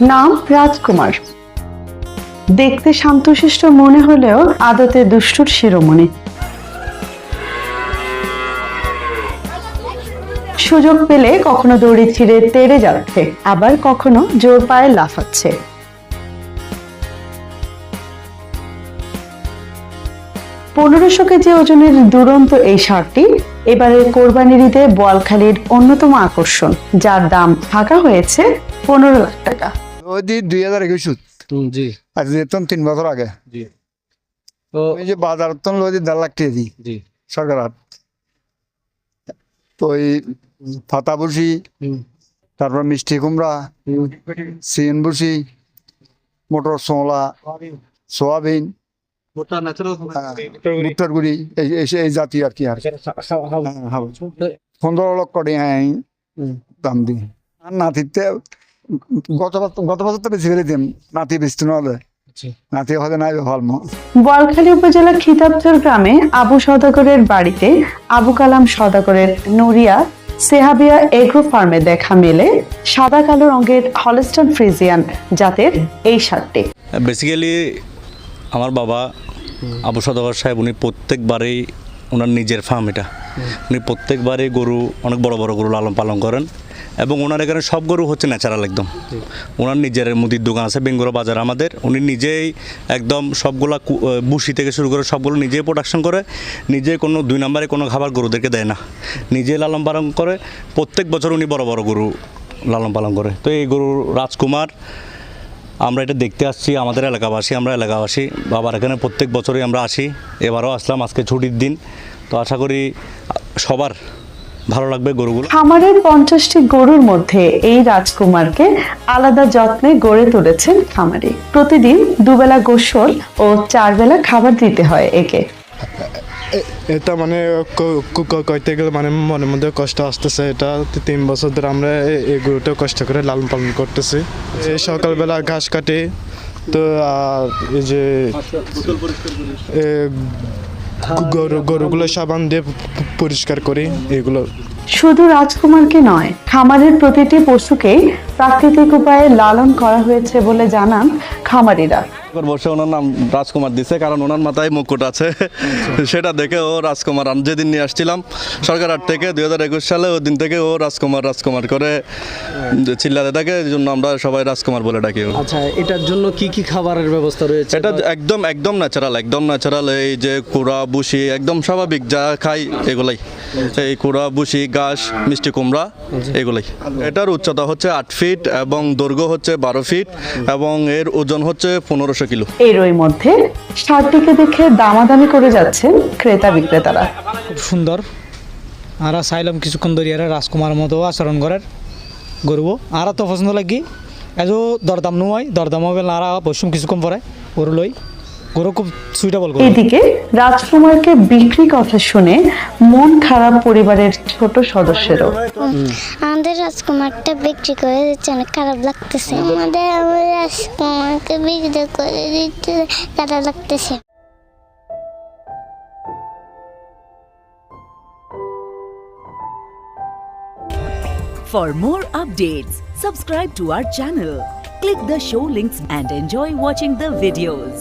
নাম রাজকুমার। দেখতে শান্তশিষ্ট মনে হলেও আদতে দুষ্টুর শিরোমণি। সুযোগ পেলে কখনো দড়ি ছিঁড়ে তেড়ে যাচ্ছে, আবার কখনো জোর পায়ে লাফাচ্ছে। পনেরোশো কেজি ওজনের দুরন্ত এই সারটি এবারের কোরবানির ঈদে বোয়ালখালীর অন্যতম আকর্ষণ, যার দাম থাকা হয়েছে পনেরো লাখ টাকা। ওই দি দুই হাজার একুশ জি। আজ যেতাম তিন বছর আগে। জি। তো ওই যে বাজার তো দেড় লাখ টাকা দি। জি। সরকার হাট। তো ওই ফাতা বসি হুম, তারপর মিষ্টি কুমড়া সিএন বসি মোটর সোলা সোয়াবিন হ্যাঁ, ভুট্টার গুড়ি এই এই- এই জাতীয় আর কি আর। হ্যাঁ, হ্যাঁ। পনেরো লক্ষ টাকা দাম দিই আর নাতিতে গত বছর গত বছর তো বেশি ফেলে দিম। নাতি বেশি নহলে। নাতি হলে নাই ভালমো বোয়ালখালী উপজেলা খিতাবচর গ্রামে আবু সদাগরের বাড়িতে আবু কালাম সদাগরের নুরিয়া সেহাবিয়া এগ্রো ফার্মে দেখা মেলে সাদা কালো রঙের হলস্টন ফ্রিজিয়ান জাতের এই সারটি। বেসিক্যালি আমার বাবা আবু সদাগর সাহেব উনি প্রত্যেকবারেই ওনার নিজের ফার্ম এটা। উনি প্রত্যেকবারেই গরু অনেক বড় বড় গরু লালন পালন করেন। এবং ওনার এখানে সব গরু হচ্ছে ন্যাচারাল একদম। ওনার নিজের মুদির দোকান আছে বেঙ্গুরা বাজার আমাদের। উনি নিজেই একদম সবগুলা বুসি থেকে শুরু করে সবগুলো নিজেই প্রোডাকশন করে নিজে কোনো দুই নম্বরে কোনো খাবার গরুদেরকে দেয় না। নিজে লালন পালন করে, প্রত্যেক বছর উনি বড় বড় গরু লালন পালন করে। তো এই গরু রাজকুমার, আমরা এটা দেখতে আসছি আমাদের এলাকাবাসী, আমরা এলাকাবাসী বাবার এখানে প্রত্যেক বছরই আমরা আসি। এবারও আসলাম, আজকে ছুটির দিন। তো আশা করি সবার ভালো লাগবে গরুগুলো? খামারের পঞ্চাশটি গরুর মধ্যে এই রাজকুমারকে আলাদা যত্নে গড়ে তুলেছেন খামারি। প্রতিদিন দুবেলা গোসল ও চার বেলা খাবার দিতে হয় একে। এটা মানে ক- ক- ক- কইতে গেলে মানে মনের মধ্যে কষ্ট আসতেছে। এটা তিন বছর ধরে আমরা এই গরুটা কষ্ট করে লালন পালন করতেছি। এই সকালবেলা ঘাস কাটে তো আর এই যে গরু, গরুগুলো সাবান দিয়ে পরিষ্কার করি, এগুলো। শুধু রাজকুমারকে নয়, খামারের প্রতিটি পশুকেই প্রাকৃতিক উপায়ে লালন করা হয়েছে বলে জানান খামারিরা। বসে ওনার নাম রাজকুমার দিছে কারণ ওনার মাথায় মুকুট আছে। সেটা দেখে ও রাজকুমার আমি যেদিন নিয়ে আসছিলাম সরকার হাট থেকে দুই হাজার একুশ সালে ওই দিন থেকে ও রাজকুমার রাজকুমার করে চিল্লাতে থাকে এই জন্য আমরা সবাই রাজকুমার বলে ডাকি আচ্ছা এটার জন্য কি কি খাবারের ব্যবস্থা রয়েছে? এটা একদম একদম ন্যাচারাল একদম ন্যাচারাল এই যে কুড়া বুসি একদম স্বাভাবিক যা খাই এগুলাই। এই কুড়া বুসি ঘাস মিষ্টি কুমড়া এগুলাই। এটার উচ্চতা হচ্ছে আট ফিট এবং দৈর্ঘ্য হচ্ছে বারো ফিট এবং এর ওজন হচ্ছে পনেরোশো কিলো। এরই মধ্যে সারটিকে দেখে দামাদামি করে যাচ্ছেন ক্রেতা বিক্রেতারা। খুব সুন্দর। আর চাইলাম কিছুক্ষণ ধরে আর রাজকুমার মতো আচরণ করার গরুব। আর তো পছন্দ লাগি। এজ দরদাম নয় দরদাম হবে আর বসুম কিছুক্ষণ পরে গরু লই। গরু খুব সুইটেবল গরু। এদিকে রাজকুমারকে বিক্রি কথা শুনে মন খারাপ পরিবারের ছোট সদস্যেরও। আমাদের রাজকুমারটা বিক্রি করে দিচ্ছে অনেক খারাপ লাগতেছে। আমাদের রাজকুমারকে বিক্রি করে দিতে খারাপ লাগতেছে। For more updates, subscribe to our channel, click the show links and enjoy watching the videos.